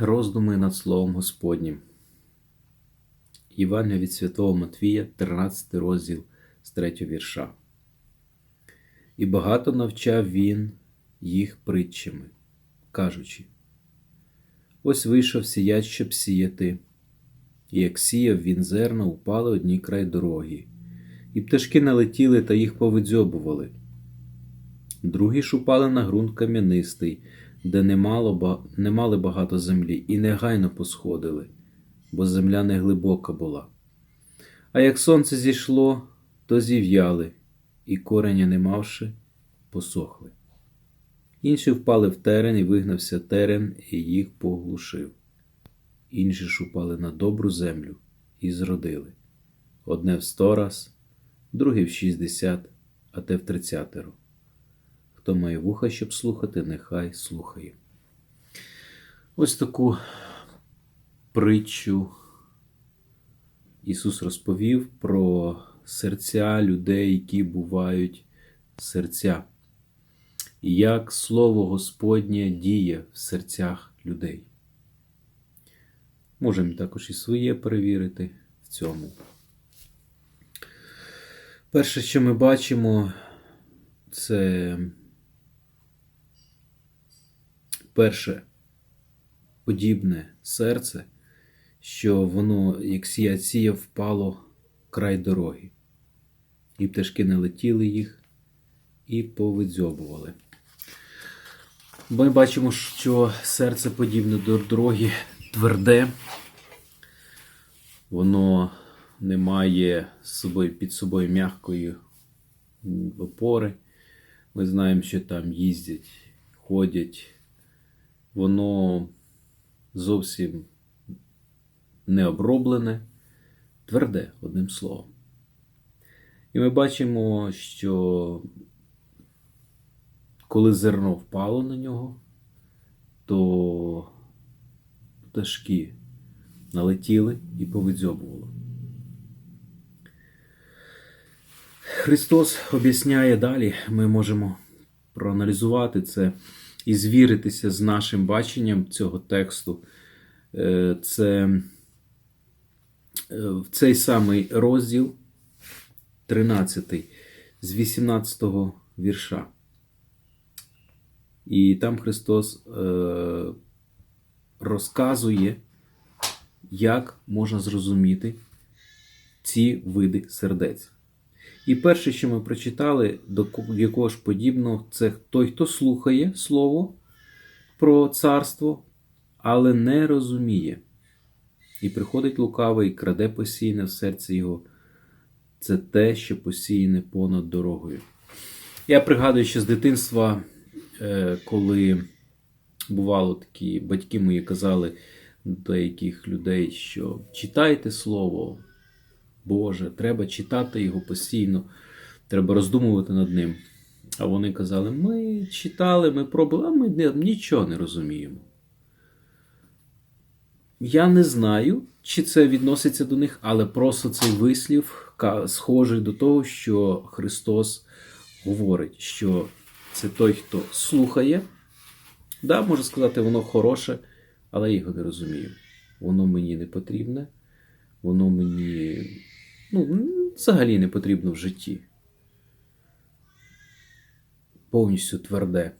роздуми над Словом Господнім. Євангелія від Святого Матвія, 13 розділ з 3 вірша. І багато навчав він їх притчами, кажучи: Ось вийшов сіяч, щоб сіяти, і як сіяв він зерна, упали одні край дороги, і пташки налетіли та їх повидзьобували. Другі ж упали на ґрунт кам'янистий, де не, мало, не мали багато землі, і негайно посходили, бо земля не глибока була. А як сонце зійшло, то зів'яли, і кореня не мавши, посохли. Інші впали в терен, і вигнався терен, і їх поглушив. Інші ж упали на добру землю і зродили. Одне в сто раз, друге в шістдесят, а те в тридцятеро. Хто має вуха, щоб слухати, нехай слухає. Ось таку притчу Ісус розповів про серця людей, які бувають серця, і як Слово Господнє діє в серцях людей. Можемо також і своє перевірити в цьому. Перше, що ми бачимо, це перше подібне серце, що воно, як сія сія, впало край дороги, і пташки налетіли їх і повидзьобували. Ми бачимо, що серце подібне до дороги тверде, воно не має під собою м'якої опори. Ми знаємо, що там їздять, ходять. Воно зовсім не оброблене, тверде, одним словом. І ми бачимо, що коли зерно впало на нього, то пташки налетіли і повидзьобували. Христос об'ясняє далі, ми можемо проаналізувати це і звіритися з нашим баченням цього тексту. Е, Це е, в цей самий розділ, 13, з 18 вірша. І там Христос е, розказує, як можна зрозуміти ці види сердець. І перше, що ми прочитали, до якого ж подібного, це той, хто слухає слово про царство, але не розуміє. І приходить лукавий і краде посійне в серці його. Це те, що посіяне понад дорогою. Я пригадую, що з дитинства, е, коли бувало такі батьки мої казали до деяких людей, що читайте слово, Боже, треба читати його постійно, треба роздумувати над ним. А вони казали: ми читали, ми пробували, а ми не- нічого не розуміємо. Я не знаю, чи це відноситься до них, але просто цей вислів схожий до того, що Христос говорить, що це той, хто слухає. Да, можу сказати, воно хороше, але я його не розумію. Воно мені не потрібне, воно мені ну, взагалі не потрібно в житті. Повністю тверде.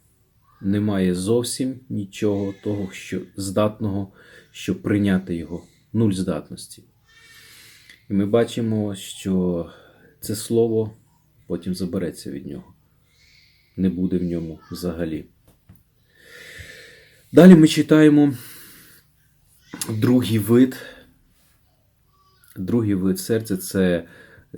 Немає зовсім нічого того, що здатного, щоб прийняти його. Нуль здатності. І ми бачимо, що це слово потім забереться від нього. Не буде в ньому взагалі. Далі ми читаємо другий вид Другий вид серця це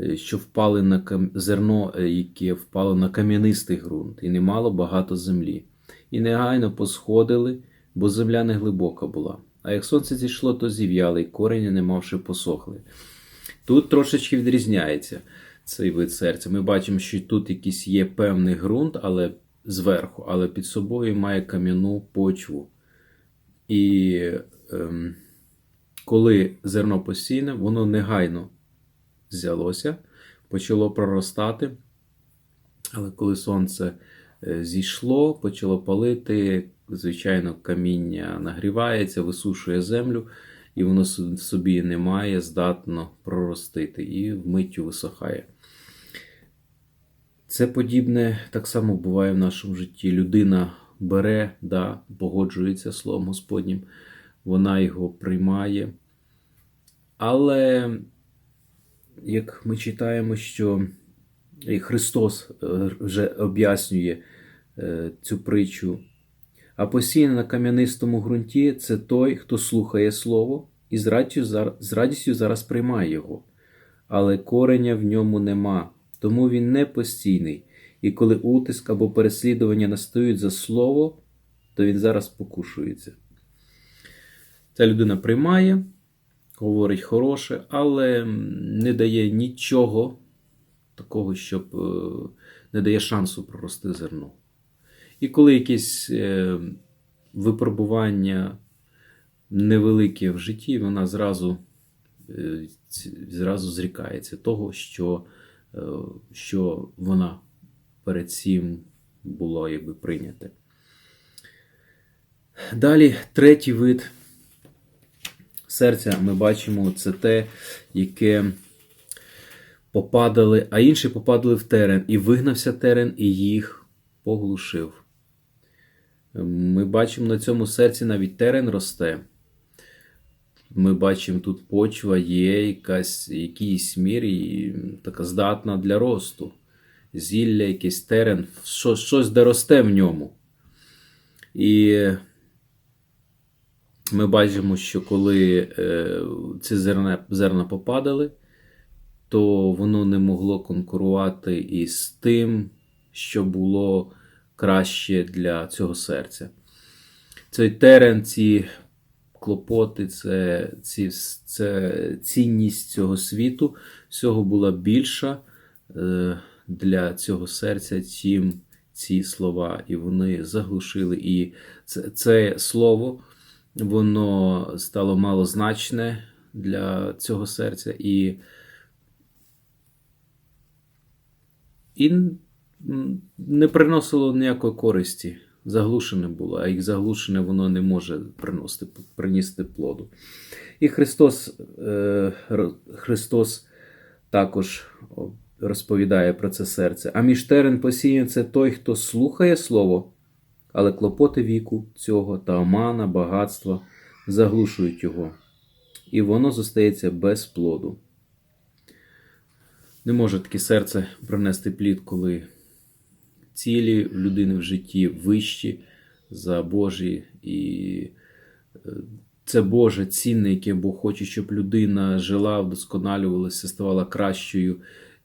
е, що впали на кам... зерно, е, яке впало на кам'янистий ґрунт, і не мало багато землі. І негайно посходили, бо земля не глибока була. А як сонце зійшло, то зів'яли, і корені, не мавши, посохли. Тут трошечки відрізняється цей вид серця. Ми бачимо, що тут якийсь є певний ґрунт, але зверху, але під собою має кам'яну почву. І ем, коли зерно посійне, воно негайно взялося, почало проростати. Але коли сонце е, зійшло, почало палити, звичайно, каміння нагрівається, висушує землю, і воно собі не має здатно проростити і вмиттю висохає. Це подібне так само буває в нашому житті. Людина бере, да, погоджується Словом Господнім, вона його приймає. Але як ми читаємо, що і Христос е, вже об'яснює е, цю притчу, а посіяне на кам'янистому ґрунті це той, хто слухає Слово і з радістю зараз приймає його. Але кореня в ньому нема, тому він не постійний. І коли утиск або переслідування настають за слово, то він зараз покушується. Ця людина приймає, говорить хороше, але не дає нічого такого, щоб е, не дає шансу прорости зерно. І коли якесь е, випробування невелике в житті, вона зразу, е, зразу зрікається того, що, що вона перед цим було якби прийняте. Далі третій вид серця ми бачимо це те, яке попадали, а інші попадали в терен, і вигнався терен, і їх поглушив. Ми бачимо на цьому серці навіть терен росте. Ми бачимо, тут почва є якась, якійсь мірі така здатна для росту. Зілля, якийсь терен, щось, щось де росте в ньому. І ми бачимо, що коли е, ці зерна, зерна попадали, то воно не могло конкурувати із тим, що було краще для цього серця. Цей терен, ці клопоти, це, ці, це цінність цього світу, всього була більша е, для цього серця, чим ці слова. І вони заглушили. І це, це слово воно стало малозначне для цього серця. І і не приносило ніякої користі. Заглушене було, а як заглушене воно не може приносити, принести плоду. І Христос, е, Христос також розповідає про це серце. А між терен посіян це той, хто слухає Слово, але клопоти віку цього та омана, багатства заглушують його, і воно зостається без плоду. Не може таке серце принести плід, коли цілі в людини в житті вищі за Божі, і е, це Боже цінне, яке Бог хоче, щоб людина жила, вдосконалювалася, ставала кращою,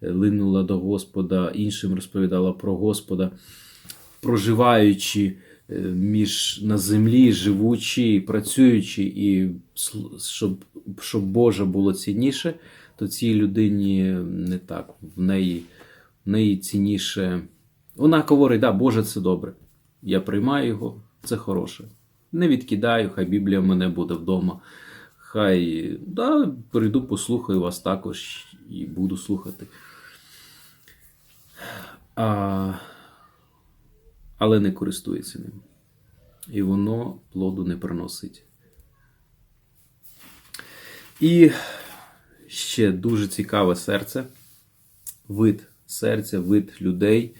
е, линула до Господа, іншим розповідала про Господа, проживаючи е, між на землі, живучи, працюючи, і щоб, щоб Боже було цінніше, то цій людині не так. В неї, в неї цінніше. Вона говорить, да, Боже, це добре. Я приймаю його, це хороше. Не відкидаю, хай Біблія в мене буде вдома. Хай да, прийду, послухаю вас також і буду слухати. А, але не користується ним. І воно плоду не приносить. І ще дуже цікаве серце, вид серця, вид людей,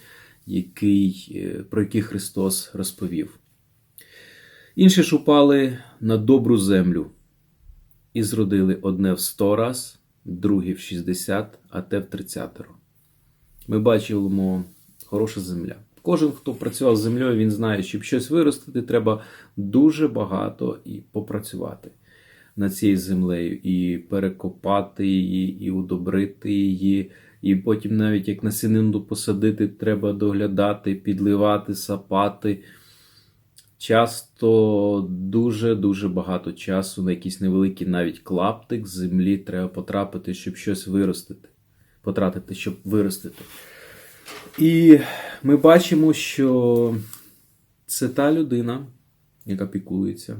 який, е, про який Христос розповів. Інші ж упали на добру землю і зродили одне в сто раз, друге в 60, а те в 30. Ми бачимо хороша земля. Кожен, хто працював з землею, він знає, щоб щось виростити, треба дуже багато і попрацювати над цією землею, і перекопати її, і удобрити її. І потім, навіть як насінину посадити, треба доглядати, підливати, сапати. Часто дуже-дуже багато часу на якийсь невеликий навіть клаптик землі треба потрапити, щоб щось виростити. Потратити, щоб виростити. І ми бачимо, що це та людина, яка піклується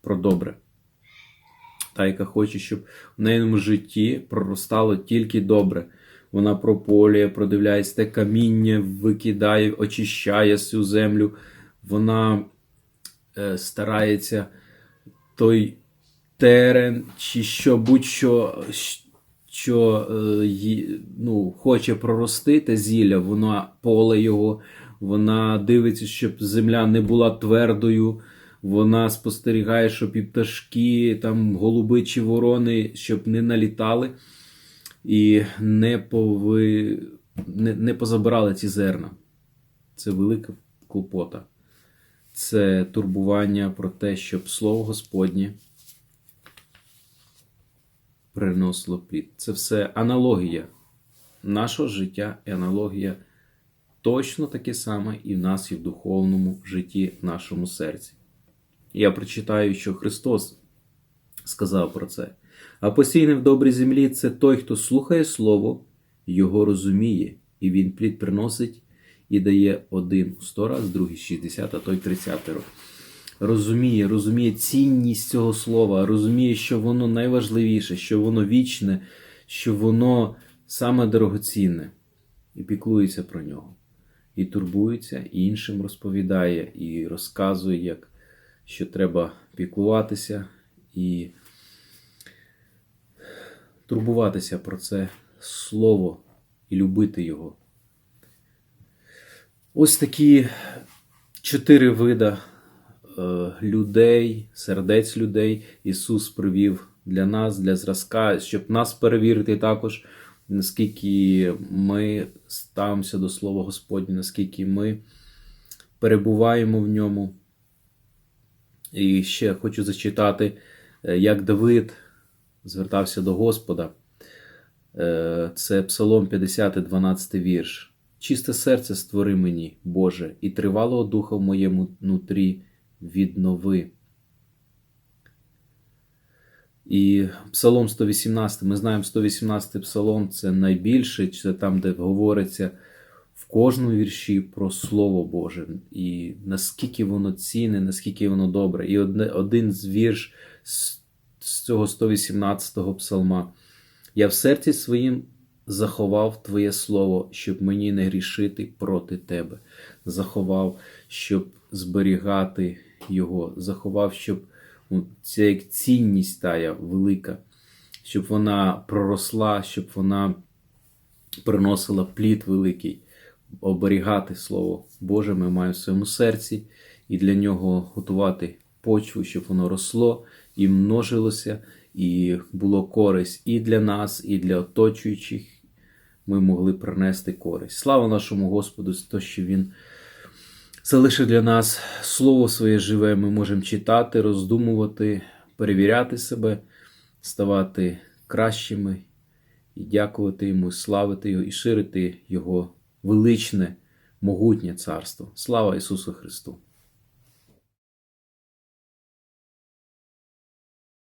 про добре. Та, яка хоче, щоб в неєму житті проростало тільки добре. Вона прополює, продивляється те каміння, викидає, очищає цю землю. Вона е, старається той терен, чи що будь-що, що е, ну, хоче прорости те зілля, вона поле його, вона дивиться, щоб земля не була твердою. Вона спостерігає, щоб і пташки, там голуби чи ворони, щоб не налітали і не, пови... не, не позабирали ці зерна. Це велика клопота. Це турбування про те, щоб слово Господнє приносило плід. Це все аналогія нашого життя і аналогія точно таке саме і в нас, і в духовному житті, в нашому серці. Я прочитаю, що Христос сказав про це. А постійний в добрій землі це той, хто слухає Слово, його розуміє, і він плід приносить і дає один сто раз, другий 60, а той 30 років. Розуміє, розуміє цінність цього слова, розуміє, що воно найважливіше, що воно вічне, що воно саме дорогоцінне, і піклується про нього. І турбується, і іншим розповідає, і розказує, як, що треба піклуватися і турбуватися про це слово і любити його. Ось такі чотири вида людей, сердець людей Ісус привів для нас, для зразка, щоб нас перевірити також, наскільки ми ставимося до Слова Господня, наскільки ми перебуваємо в ньому. І ще хочу зачитати, е, як Давид звертався до Господа. Е, Це Псалом 50, 12 вірш. Чисте серце створи мені, Боже, і тривалого духа в моєму нутрі віднови. І Псалом 118, ми знаємо 118 псалом це найбільше, це там, де говориться в кожному вірші про Слово Боже, і наскільки воно цінне, наскільки воно добре. І одне, один з вірш з, з цього 118-го псалма. Я в серці своїм заховав Твоє Слово, щоб мені не грішити проти Тебе. Заховав, щоб зберігати Його, заховав, щоб ну, ця як цінність тая велика, щоб вона проросла, щоб вона приносила плід великий, оберігати Слово Боже, ми маємо в своєму серці, і для нього готувати почву, щоб воно росло і множилося, і було користь і для нас, і для оточуючих. Ми могли принести користь. Слава нашому Господу, за те, що Він залишив для нас Слово своє живе. Ми можемо читати, роздумувати, перевіряти себе, ставати кращими і дякувати Йому, славити Його і ширити Його величне, могутнє царство. Слава Ісусу Христу!